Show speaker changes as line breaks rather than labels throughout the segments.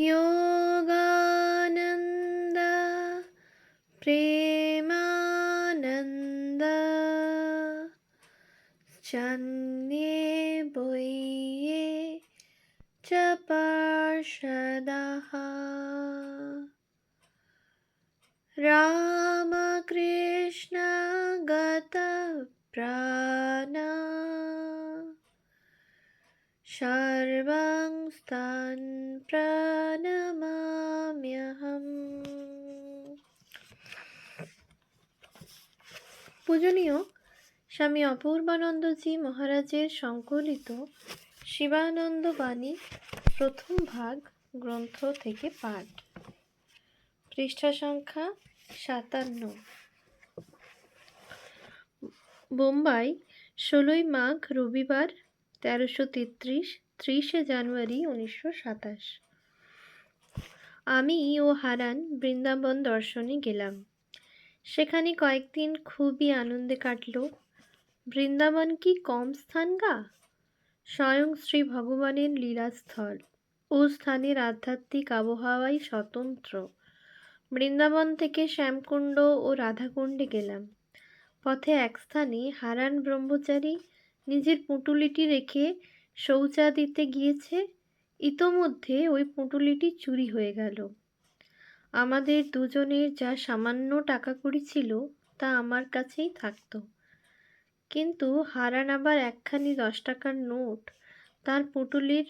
योगानन्द प्रेमानन्द প্রাণমাম্যহম পূজনীয় স্বামী অপূর্বানন্দজি মহারাজের সংকলিত শিবানন্দ বাণী প্রথম ভাগ গ্রন্থ থেকে পাঠ পৃষ্ঠা সংখ্যা সাতান্ন বোম্বাই ষোলোই মাঘ রবিবার তেরোশো তেত্রিশ ত্রিশে জানুয়ারি উনিশশো সাতাশ। আমি ও হারান বৃন্দাবন দর্শনে গেলাম। সেখানে কয়েকদিন খুবই আনন্দে কাটল। বৃন্দাবন কি কম স্থান গা? স্বয়ং শ্রী ভগবানের লীলাস্থল। ও স্থানের আধ্যাত্মিক আবহাওয়াই স্বতন্ত্র। বৃন্দাবন থেকে শ্যামকুণ্ড ও রাধাকুণ্ডে গেলাম। পথে এক স্থানে হারান ব্রহ্মচারী নিজের পুঁটুলিটি রেখে শৌচা দিতে গিয়েছে, ইতোমধ্যে ওই পুঁটুলিটি চুরি হয়ে গেল। আমাদের দুজনের যা সামান্য টাকা কড়ি ছিল, তা আমার কাছেই থাকতো। কিন্তু হারান আবার একখানি দশ টাকার নোট তার পুঁটুলির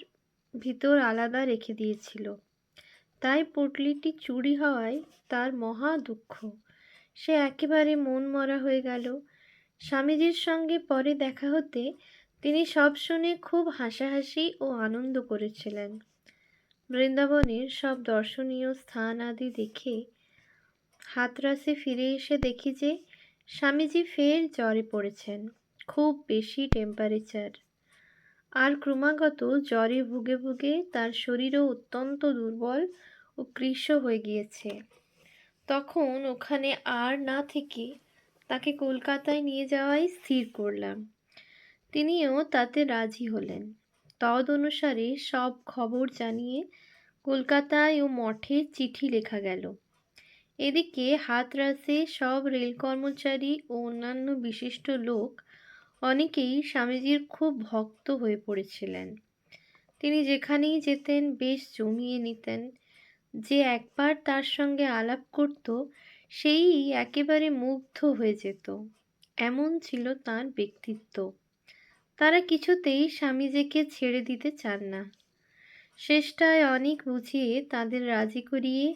ভিতর আলাদা রেখে দিয়েছিল। তাই পুটলিটি চুরি হওয়ায় তার মহা দুঃখ। সে একেবারে মন মরা হয়ে গেল। স্বামীজির সঙ্গে পরে দেখা হতে তিনি সব শুনে খুব হাসাহাসি ও আনন্দ করেছিলেন। বৃন্দাবনের সব দর্শনীয় স্থান আদি দেখে হাতরাসে ফিরে এসে দেখি যে স্বামীজি ফের জ্বরে পড়েছেন, খুব বেশি টেম্পারেচার আর ক্রমাগত জ্বরে ভুগে ভুগে তার শরীরও অত্যন্ত দুর্বল ও কৃশ হয়ে গিয়েছে। তখন ওখানে আর না থেকে তাকে কলকাতায় নিয়ে যাওয়াই স্থির করলাম। তিনিও তাতে রাজি হলেন। তদ অনুসারে সব খবর জানিয়ে কলকাতায় ও মঠে চিঠি লেখা গেল। এদিকে হাতরাসে সব রেল কর্মচারী ও অন্যান্য বিশিষ্ট লোক অনেকেই স্বামীজির খুব ভক্ত হয়ে পড়েছিলেন। তিনি যেখানেই যেতেন বেশ জমিয়ে নিতেন। যে একবার তার সঙ্গে আলাপ করত, সেই একেবারে মুগ্ধ হয়ে যেত। এমন ছিল তার ব্যক্তিত্ব। তারা কিছুতেই স্বামীজিকে ছেড়ে দিতে চান না। শেষটায় অনেক বুঝিয়ে তাদের রাজি করিয়ে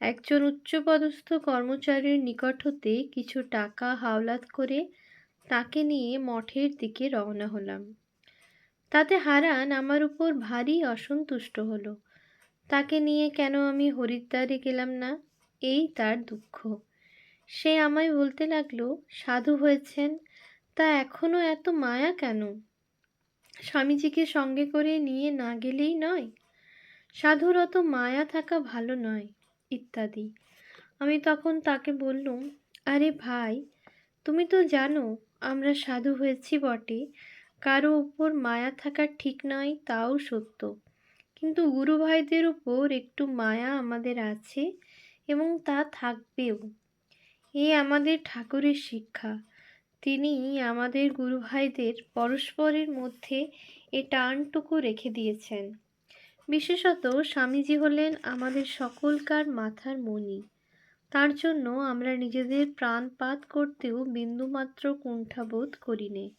একজন উচ্চপদস্থ কর্মচারীর নিকট হতে কিছু টাকা হাওলাত করে তাকে নিয়ে মঠের দিকে রওনা হলাম। তাতে হারান আমার উপর ভারী অসন্তুষ্ট হলো। তাকে নিয়ে কেন আমি হরিদ্বারে গেলাম না? এই তার দুঃখ। সে আমায় বলতে লাগল, সাধু হয়েছেন তা এখনও এত মায়া কেন? স্বামীজিকে সঙ্গে করে নিয়ে না গেলেই নয়? সাধুর অত মায়া থাকা ভালো নয়, ইত্যাদি। আমি তখন তাকে বললুম, আরে ভাই, তুমি তো জানো আমরা সাধু হয়েছি বটে। কারও উপর মায়া থাকা ঠিক নয়, তাও সত্য। কিন্তু গুরু ভাইদের উপর একটু মায়া আমাদের আছে এবং তা থাকবেও। এ আমাদের ঠাকুরের শিক্ষা। তিনি আমাদের গুরু ভাইদের পরস্পরের মধ্যে এ টানটুকু রেখে দিয়েছেন। বিশেষত স্বামীজি হলেন আমাদের সকলকার মাথার মণি। তার জন্য আমরা নিজেদের প্রাণপাত করতেও বিন্দুমাত্র কুণ্ঠাবোধ করি নে।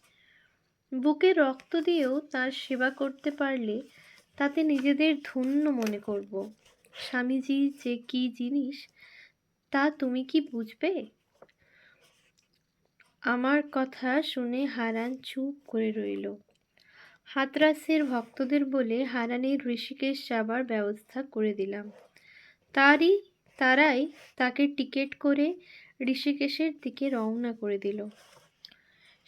বুকে রক্ত দিয়েও তার সেবা করতে পারলে তাতে নিজেদের ধন্য মনে করব। স্বামীজি যে কি জিনিস তা তুমি কি বুঝবে? আমার কথা শুনে হারান চুপ করে রইল। হাতরাসের ভক্তদের বলে হারানের ঋষিকেশ যাবার ব্যবস্থা করে দিলাম। তারই, তারাই তাকে টিকিট করে ঋষিকেশের দিকে রওনা করে দিল।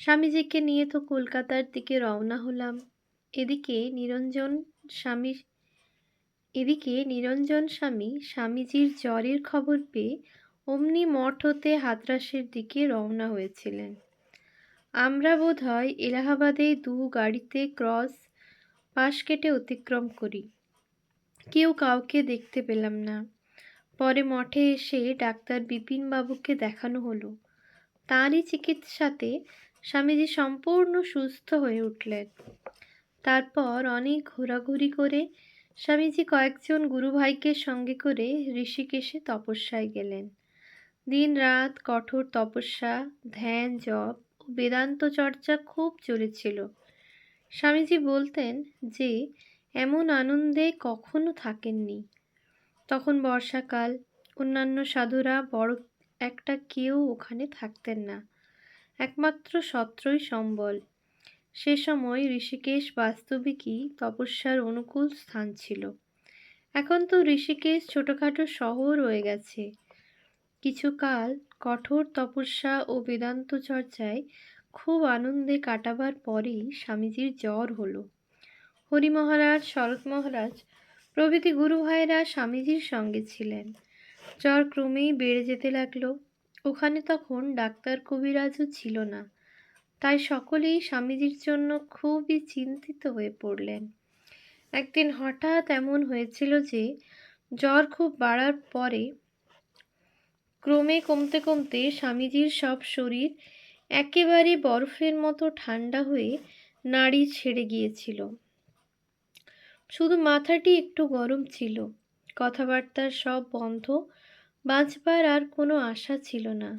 স্বামীজিকে নিয়ে তো কলকাতার দিকে রওনা হলাম। এদিকে নিরঞ্জন স্বামী, এদিকে নিরঞ্জন স্বামী স্বামীজির জ্বরের খবর পেয়ে অমনি মঠ হতে হাতরাসের দিকে রওনা হয়েছিলেন। আমরা বোধ হয় এলাহাবাদে দু গাড়িতে ক্রস পাশ কেটে অতিক্রম করি। কেউ কাউকে দেখতে পেলাম না। পরে মঠে এসে ডাক্তার বিপিনবাবুকে দেখানো হলো। তাঁরই চিকিৎসাতে স্বামীজি সম্পূর্ণ সুস্থ হয়ে উঠলেন। তারপর অনেক ঘোরাঘুরি করে স্বামীজি কয়েকজন গুরুভাইকে সঙ্গে করে ঋষিকেশে তপস্যায় গেলেন। দিন রাত কঠোর তপস্যা, ধ্যান, জপ ও বেদান্ত চর্চা খুব চলেছিল স্বামীজি বলতেন যে, এমন আনন্দে কখনো থাকেননি। তখন বর্ষাকাল, অন্যান্য সাধুরা বড় একটা কেউ ওখানে থাকতেন না। একমাত্র সত্রই সম্বল। সে সময় ঋষিকেশ বাস্তবিকই তপস্যার অনুকূল স্থান ছিল। এখন তো ঋষিকেশ ছোটোখাটো শহর হয়ে গেছে। কিছুকাল কঠোর তপস্যা ও বেদান্ত চর্চায় খুব আনন্দে কাটাবার পরেই স্বামীজির জ্বর হলো। হরি মহারাজ, শরৎ মহারাজ, প্রভৃতি গুরু ভাইয়েরা স্বামীজির সঙ্গে ছিলেন। জ্বর ক্রমেই বেড়ে যেতে লাগল। ওখানে তখন ডাক্তার কবিরাজও ছিল না। তাই সকলেই স্বামীজির জন্য খুবই চিন্তিত হয়ে পড়লেন। একদিন হঠাৎ এমন হয়েছিল যে, জ্বর খুব বাড়ার পরে ক্রমে কমতে কমতে স্বামীজির সব শরীর একেবারে বরফের মতো ঠান্ডা হয়ে নাড়ি ছেড়ে গিয়েছিল। শুধু মাথাটি একটু গরম ছিল। কথাবার্তার সব বন্ধ, বাঁচবার আর কোনো আশা ছিল না।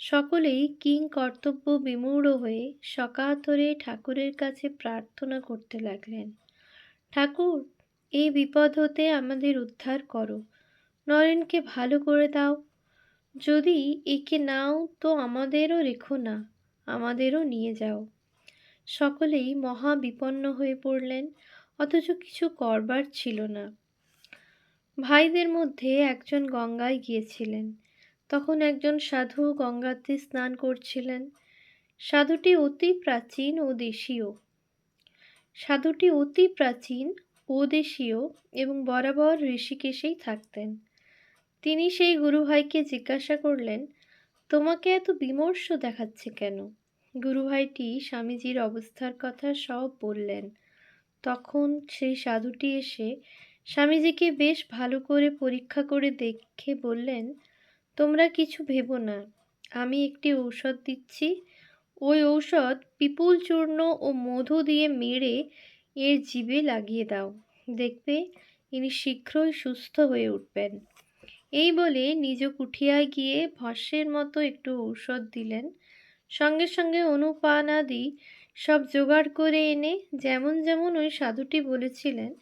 সকলেই কিং কর্তব্য বিমূঢ় হয়ে সকাতরে ঠাকুরের কাছে প্রার্থনা করতে লাগলেন, ঠাকুর, এই বিপদ হতে আমাদের উদ্ধার করো। নরেনকে ভালো করে দাও যদি একে নাও, তো আমাদেরও রেখো না, আমাদেরও নিয়ে যাও। সকলেই মহা বিপন্ন হয়ে পড়লেন, অথচ কিছু করবার ছিল না। ভাইদের মধ্যে একজন গঙ্গায় গিয়েছিলেন। তখন একজন সাধু গঙ্গাতে স্নান করছিলেন। সাধুটি অতি প্রাচীন ও দেশীয়। সাধুটি অতি প্রাচীন ও দেশীয় এবং বরাবর ঋষিকেশেই থাকতেন। তিনি সেই গুরুভাইকে জিজ্ঞাসা করলেন, তোমাকে এত বিমর্ষ দেখাচ্ছে কেন? গুরুভাইটি স্বামীজির অবস্থার কথা সব বললেন। তখন সেই সাধুটি এসে স্বামীজিকে বেশ ভালো করে পরীক্ষা করে দেখে বললেন, তোমরা কিছু ভেবো না, আমি একটি ঔষধ দিচ্ছি। ওই ঔষধ পিপুল চূর্ণ ও মধু দিয়ে মেরে এর জীবে লাগিয়ে দাও। দেখবে ইনি শীঘ্রই সুস্থ হয়ে উঠবেন। এই বলে নিজ কুঠিয়ায় গিয়ে ভস্যের মতো একটু ঔষধ দিলেন। সঙ্গে সঙ্গে অনুপান আদি সব জোগাড় করে এনে যেমন যেমন ওই সাধুটি বলেছিলেন,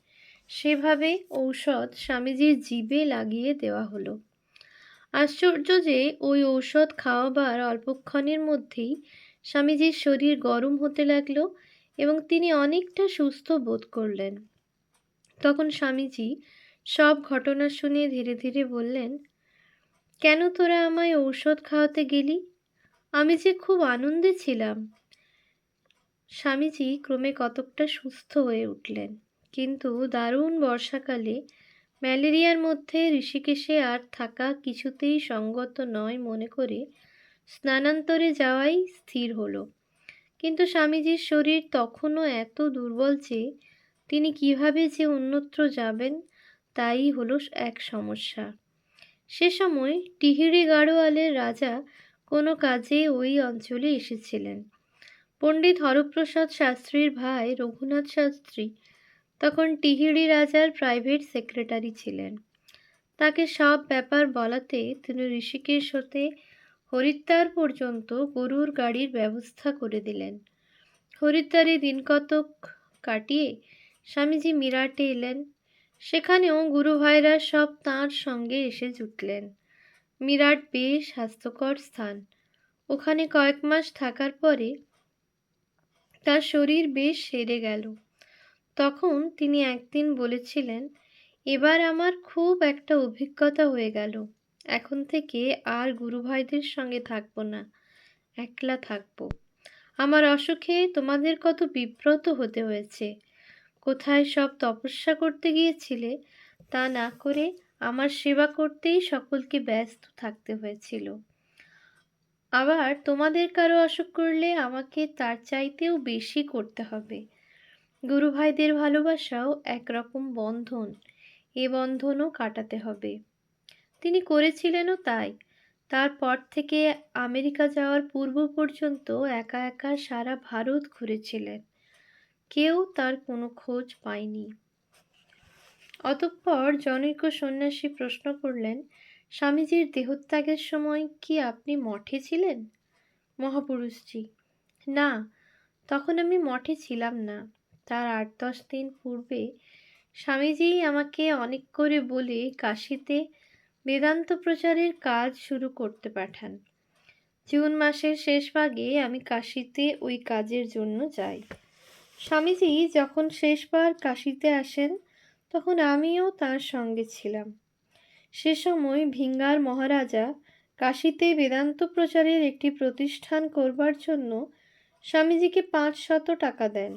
সেভাবে ঔষধ স্বামীজির জিভে লাগিয়ে দেওয়া হলো। আশ্চর্য যে ওই ঔষধ খাওয়াবার অল্পক্ষণের মধ্যেই স্বামীজির শরীর গরম হতে লাগল এবং তিনি অনেকটা সুস্থ বোধ করলেন। তখন স্বামীজি সব ঘটনা শুনে ধীরে ধীরে বললেন, কেন তোরা আমায় ঔষধ খাওয়াতে গেলি? আমি যে খুব আনন্দে ছিলাম। স্বামীজি ক্রমে কতকটা সুস্থ হয়ে উঠলেন। কিন্তু দারুণ বর্ষাকালে ম্যালেরিয়ার মধ্যে ঋষিকেশে আর থাকা কিছুতেই সঙ্গত নয় মনে করে স্নানান্তরে যাওয়াই স্থির হলো। কিন্তু স্বামীজির শরীর তখনও এত দুর্বল যে তিনি কীভাবে যে অন্যত্র যাবেন তাই হলো এক সমস্যা। সে সময় টিহিড়ি গাড়োয়ালের রাজা কোনো কাজে ওই অঞ্চলে এসেছিলেন। পণ্ডিত হরপ্রসাদ শাস্ত্রীর ভাই রঘুনাথ শাস্ত্রী তখন টিহিড়ি রাজার প্রাইভেট সেক্রেটারি ছিলেন। তাকে সব ব্যাপার বলাতে তিনি ঋষিকেশ হতে হরিদ্বার পর্যন্ত গরুর গাড়ির ব্যবস্থা করে দিলেন। হরিদ্বারে দিন কতক কাটিয়ে স্বামীজি মিরাটে এলেন। সেখানেও গুরু ভাইরা সব তাঁর সঙ্গে এসে জুটলেন। মিরাট বেশ স্বাস্থ্যকর স্থান। ওখানে কয়েক মাস থাকার পরে তার শরীর বেশ সেরে গেল। তখন তিনি একদিন বলেছিলেন, এবার আমার খুব একটা অভিজ্ঞতা হয়ে গেল। এখন থেকে আর গুরু ভাইদের সঙ্গে থাকব না। একলা থাকব। আমার অসুখে তোমাদের কত বিব্রত হতে হয়েছে। কোথায় সব তপস্যা করতে গিয়েছিলে তা না করে আমার সেবা করতেই সকলকে ব্যস্ত থাকতে হয়েছিল। আবার তোমাদের কারও অসুখ করলে আমাকে তার চাইতেও বেশি করতে হবে। গুরু ভাইদের ভালোবাসাও একরকম বন্ধন, এ বন্ধনও কাটাতে হবে। তিনি করেছিলেনও তাই। তারপর থেকে আমেরিকা যাওয়ার পূর্ব পর্যন্ত একা একা সারা ভারত ঘুরেছিলেন। কেউ তার কোনো খোঁজ পায়নি। অতঃপর জনৈক সন্ন্যাসী প্রশ্ন করলেন, স্বামীজির দেহত্যাগের সময় কি আপনি মঠে ছিলেন? মহাপুরুষজি। না, তখন আমি মঠে ছিলাম না। তার আট দশ দিন পূর্বে স্বামীজি আমাকে অনেক করে বলে কাশিতে বেদান্ত প্রচারের কাজ শুরু করতে পাঠান। জুন মাসের শেষ ভাগে আমি কাশিতে ওই কাজের জন্য যাই। স্বামীজি যখন শেষবার কাশিতে আসেন, তখন আমিও তার সঙ্গে ছিলাম। সে সময় ভিঙ্গার মহারাজা কাশীতে বেদান্ত প্রচারের একটি প্রতিষ্ঠান করবার জন্য স্বামীজিকে পাঁচ শত টাকা দেন।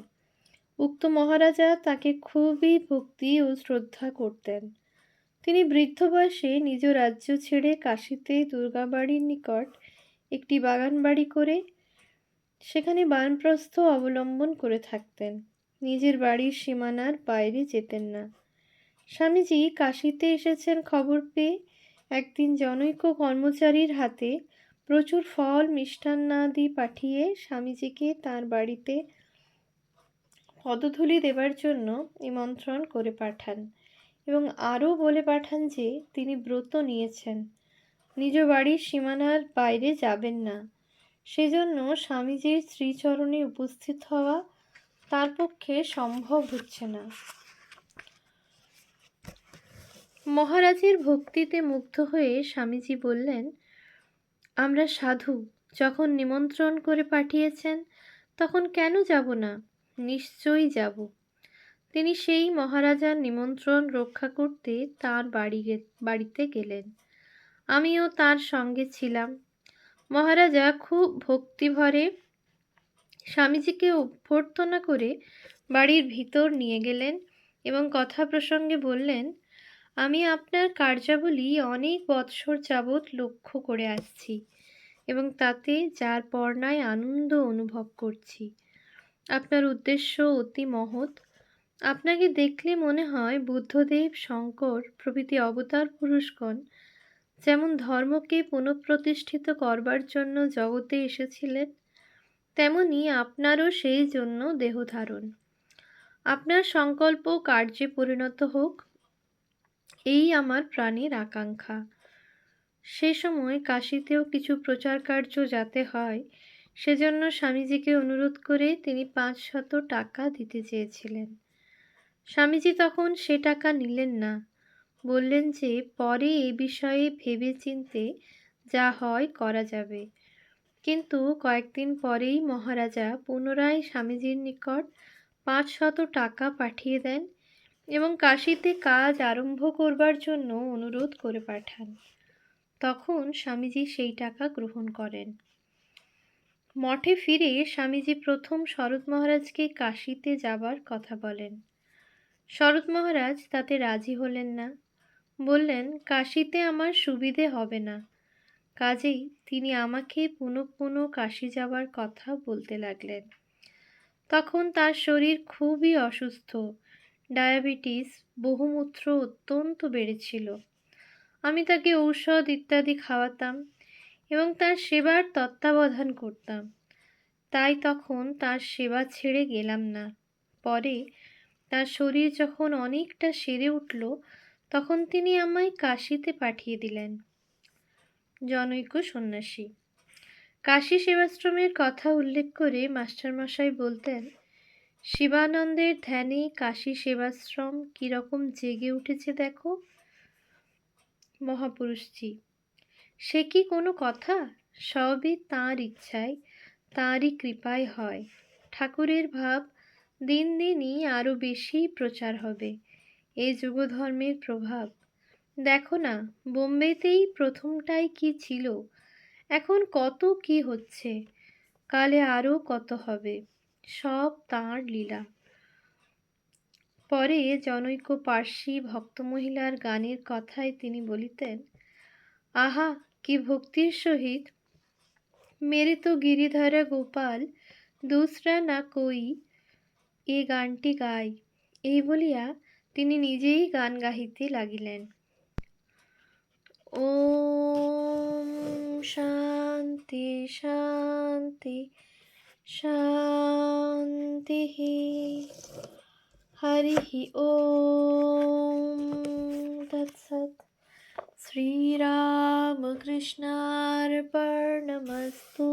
উক্ত মহারাজা তাকে খুবই ভক্তি ও শ্রদ্ধা করতেন। তিনি বৃদ্ধ বয়সে নিজ রাজ্য ছেড়ে কাশিতে দুর্গাবাড়ির নিকট একটি বাগান বাড়ি করে সেখানে বানপ্রস্থ অবলম্বন করে থাকতেন। নিজের বাড়ির সীমানার বাইরে যেতেন না। স্বামীজি কাশিতে এসেছেন খবর পেয়ে একদিন জনৈক কর্মচারীর হাতে প্রচুর ফল, মিষ্টান্নাদি পাঠিয়ে স্বামীজিকে তার বাড়িতে পদধূলি দেবার জন্য নিমন্ত্রণ করে পাঠান এবং আরও বলে পাঠান যে তিনি ব্রত নিয়েছেন। নিজ বাড়ির সীমানার বাইরে যাবেন না। সেজন্য স্বামীজির শ্রীচরণে উপস্থিত হওয়া তার পক্ষে সম্ভব হচ্ছে না। মহারাজের ভক্তিতে মুগ্ধ হয়ে স্বামীজি বললেন, আমরা সাধু, যখন নিমন্ত্রণ করে পাঠিয়েছেন, তখন কেন যাব না? নিশ্চয়ই যাব। তিনি সেই মহারাজার নিমন্ত্রণ রক্ষা করতে তার বাড়ি বাড়িতে গেলেন। আমিও তার সঙ্গে ছিলাম। মহারাজা খুব ভক্তিভরে স্বামীজিকে অভ্যর্থনা করে বাড়ির ভিতর নিয়ে গেলেন এবং কথা প্রসঙ্গে বললেন, আমি আপনার কার্যাবলী অনেক বৎসর যাবৎ লক্ষ্য করে আসছি এবং তাতে যার পর্ণায় আনন্দ অনুভব করছি। আপনার উদ্দেশ্য অতি মহৎ। আপনাকে দেখলে মনে হয় বুদ্ধদেব, শঙ্কর প্রভৃতি অবতার পুরুষগণ যেমন ধর্মকে পুনঃপ্রতিষ্ঠিত করবার জন্য জগতে এসেছিলেন, তেমনি আপনারও সেই জন্য দেহধারণ আপনার সংকল্প কার্যে পরিণত হোক, এই আমার প্রাণের আকাঙ্ক্ষা। সে সময় কাশিতেও কিছু প্রচার কার্য যাতে হয়, সেজন্য স্বামীজিকে অনুরোধ করে তিনি পাঁচ শত টাকা দিতে চেয়েছিলেন। স্বামীজি তখন সে টাকা নিলেন না। বললেন যে, পরে এ বিষয়ে ভেবে চিনতে যা হয় করা যাবে। কিন্তু কয়েকদিন পরেই মহারাজা পুনরায় স্বামীজির নিকট পাঁচ শত টাকা পাঠিয়ে দেন এবং কাশিতে কাজ আরম্ভ করবার জন্য অনুরোধ করে পাঠান। তখন স্বামীজি সেই টাকা গ্রহণ করেন। মঠে ফিরে স্বামীজি প্রথম শরৎ মহারাজকে কাশিতে যাবার কথা বলেন। শরৎ মহারাজ তাতে রাজি হলেন না। বললেন, কাশিতে আমার সুবিধে হবে না। কাজেই তিনি আমাকে পুনঃ পুনঃ কাশি যাবার কথা বলতে লাগলেন। তখন তার শরীর খুবই অসুস্থ। ডায়াবেটিস, বহুমূত্র অত্যন্ত বেড়েছিল। আমি তাকে ঔষধ ইত্যাদি খাওয়াতাম এবং তার সেবার তত্ত্বাবধান করতাম। তাই তখন তার সেবা ছেড়ে গেলাম না। পরে তার শরীর যখন অনেকটা সেরে উঠল তখন তিনি আমায় কাশিতে পাঠিয়ে দিলেন। জনৈক সন্ন্যাসী, কাশী সেবাশ্রমের কথা উল্লেখ করে মাস্টারমশাই বলতেন, শিবানন্দের ধ্যানে কাশী সেবাশ্রম কীরকম জেগে উঠেছে দেখো, মহাপুরুষজি। সে কি কোনো কথা? সবই তাঁর ইচ্ছায়, তাঁরই কৃপায় হয়। ঠাকুরের ভাব দিন দিনই আরও বেশি প্রচার হবে। এই যুগধর্মের প্রভাব। দেখো না, বোম্বেতেই প্রথমটাই কি ছিল? এখন কত কি হচ্ছে? কালে আরও কত হবে? সব তাঁর লীলা। পরে জনৈক পার্সি ভক্তমহিলার গানের কথায় তিনি বলিতেন, আহা, কি ভক্তির সহিত? মেরে তো গিরিধারা গোপাল, দুসরা না কই এ গানটি গাই। এই বলিয়া তিনি নিজেই গান গাহিতে লাগিলেন। ওম শান্তি শান্তি শান্তি হরি ওম তৎসৎ শ্রীরামকৃষ্ণার্পণমস্তু